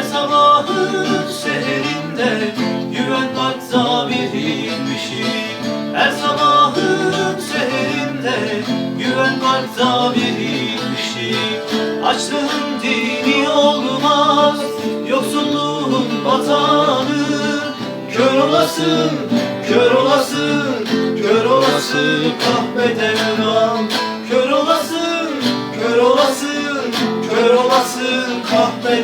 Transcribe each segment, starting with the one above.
Her sabahın şehrinde Güven bak zabiriymişim Her sabahın şehrinde Güven bak zabiriymişim Açlığın dini olmaz Yoksulluğun vatanı. Kör olasın, kör olasın Kör olası kahvede Kör olasın kahpe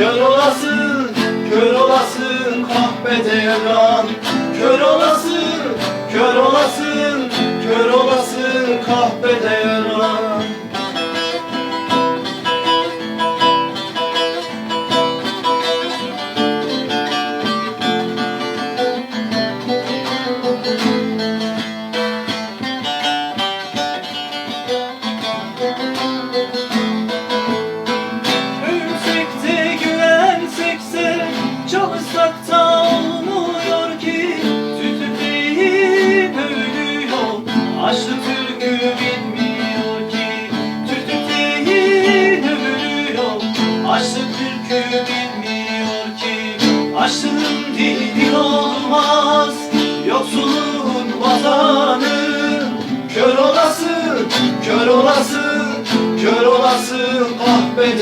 kör olasın, kör olasın kahpe devran Türkü bilmiyor ki. Açlının dili olmaz Yoksulluğun vatanı. Kör olasın, kör olasın, kör olasın kahpe